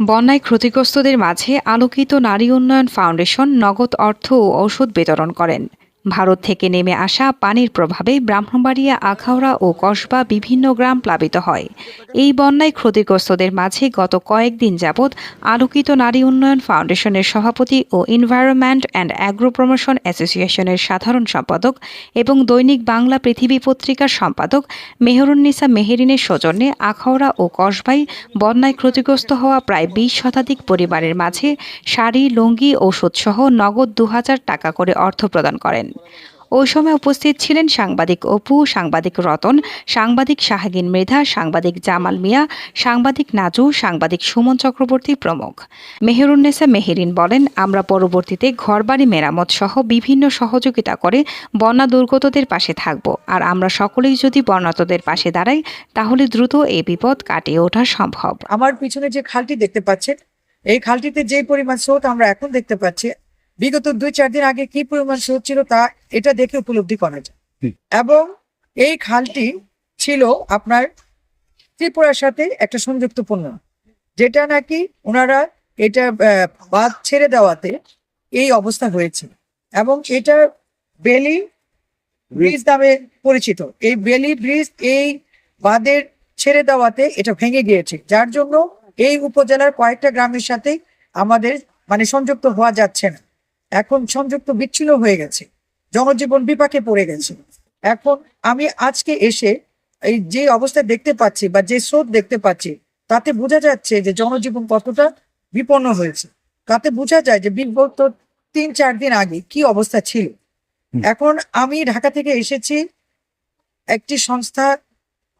বন্যায় ক্ষতিগ্রস্তদের মাঝে আলোকিত নারী উন্নয়ন ফাউন্ডেশন নগদ অর্থ ও ঔষধ বিতরণ করেন। ভারত থেকে নেমে আসা পানির প্রভাবে ব্রাহ্মণবাড়িয়া, আখাউড়া ও কসবা বিভিন্ন গ্রাম প্লাবিত হয়। এই বন্যায় ক্ষতিগ্রস্তদের মাঝে গত কয়েকদিন যাবৎ আলোকিত নারী উন্নয়ন ফাউন্ডেশনের সভাপতি ও এনভায়রনমেন্ট অ্যান্ড অ্যাগ্রো প্রমোশন অ্যাসোসিয়েশনের সাধারণ সম্পাদক এবং দৈনিক বাংলা পৃথিবী পত্রিকার সম্পাদক মেহরুন্নিসা মেহেরিনের সৌজন্যে আখাউড়া ও কসবাই বন্যায় ক্ষতিগ্রস্ত হওয়া প্রায় বিশ শতাধিক পরিবারের মাঝে শাড়ি, লুঙ্গি ঔষধসহ নগদ দু হাজার টাকা করে অর্থ প্রদান করেন। ওই সময় উপস্থিত ছিলেন সাংবাদিক অপু, সাংবাদিক রতন, সাংবাদিক শাহাগিন মৃধা, সাংবাদিক জামাল মিয়া, সাংবাদিক নাজু, সাংবাদিক সুমন চক্রবর্তী প্রমুখ। মেহেরুন্নেসা মেহেরিন বলেন, আমরা পরবর্তীতে ঘরবাড়ি মেরামত সহ বিভিন্ন সহযোগিতা করে বন্যা দুর্গতদের পাশে থাকব। আর আমরা সকলেই যদি বন্যাতদের পাশে দাঁড়াই, তাহলে দ্রুত এই বিপদ কাটিয়ে ওঠা সম্ভব। আমার পিছনে যে খালটি দেখতে পাচ্ছেন, এই খালটিতে যে পরিমাণ স্রোত আমরা এখন দেখতে পাচ্ছি বিগত দুই চার দিন আগে কি পরিমাণ স্রোত ছিল তা এটা দেখে উপলব্ধি করা যায়। এবং এই খালটি ছিল আপনার ত্রিপুরার সাথে একটা সংযুক্তপূর্ণ যেটা নাকি ওনারা এটা বাঁধ ছেড়ে দেওয়াতে এই অবস্থা হয়েছে। এবং এটা বেলি ব্রিজ নামে পরিচিত। এই বেলি ব্রিজ এই বাঁধের ছেড়ে দেওয়াতে এটা ভেঙে গিয়েছে। যার জন্য এই উপজেলার কয়েকটা গ্রামের সাথে আমাদের মানে সংযুক্ত হওয়া যাচ্ছে না। এখন সংযুক্ত বিচ্ছিন্ন হয়ে গেছে। জনজীবন বিপাকে পড়ে গেছে। এখন আমি আজকে এসে এই যে অবস্থা দেখতে পাচ্ছি বা যে স্রোত দেখতে পাচ্ছি তাতে বোঝা যাচ্ছে যে জনজীবন কতটা বিপন্ন হয়েছে। তাতে বোঝা যায় যে বিগত তিন চার দিন আগে কি অবস্থা ছিল। এখন আমি ঢাকা থেকে এসেছি একটি সংস্থা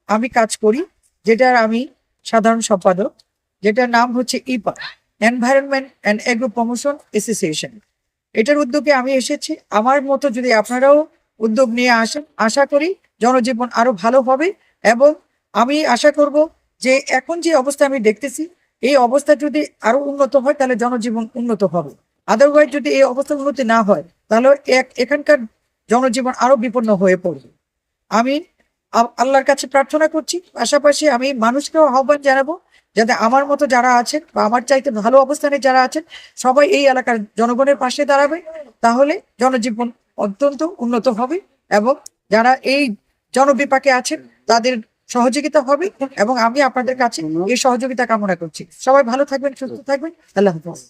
আমি কাজ করি যেটার আমি সাধারণ সম্পাদক যেটার নাম হচ্ছে ইপা environment and agro promotion association এটার উদ্যোগে আমি এসেছি। আমার মতো যদি আপনারাও উদ্যোগ নিয়ে আসেন, আশা করি জনজীবন আরও ভালো হবে এবং আমি আশা করব যে এখন যে অবস্থা আমি দেখতেছি, এই অবস্থা যদি আরও উন্নত হয়, তাহলে জনজীবন উন্নত হবে। আদারওয়াইজ যদি এই অবস্থা উন্নতি না হয়, তাহলে এক- এখানকার জনজীবন আরও বিপন্ন হয়ে পড়বে। আমি আল্লাহর কাছে প্রার্থনা করছি। পাশাপাশি আমি মানুষকেও আহ্বান জানাব যাতে আমার মতো যারা আছেন বা আমার চাইতে ভালো অবস্থানে যারা আছেন, সবাই এই এলাকার জনগণের পাশে দাঁড়াবে, তাহলে জনজীবন অত্যন্ত উন্নত হবে এবং যারা এই জনবিপাকে আছেন, তাদের সহযোগিতা হবে এবং আমি আপনাদের কাছে এই সহযোগিতা কামনা করছি। সবাই ভালো থাকবেন, সুস্থ থাকবেন। আল্লাহ হাফিজ।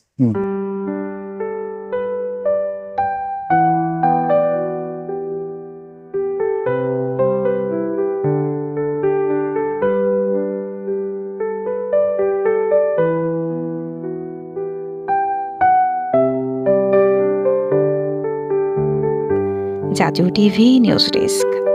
জাতীয় টিভি নিউজ ডেস্ক।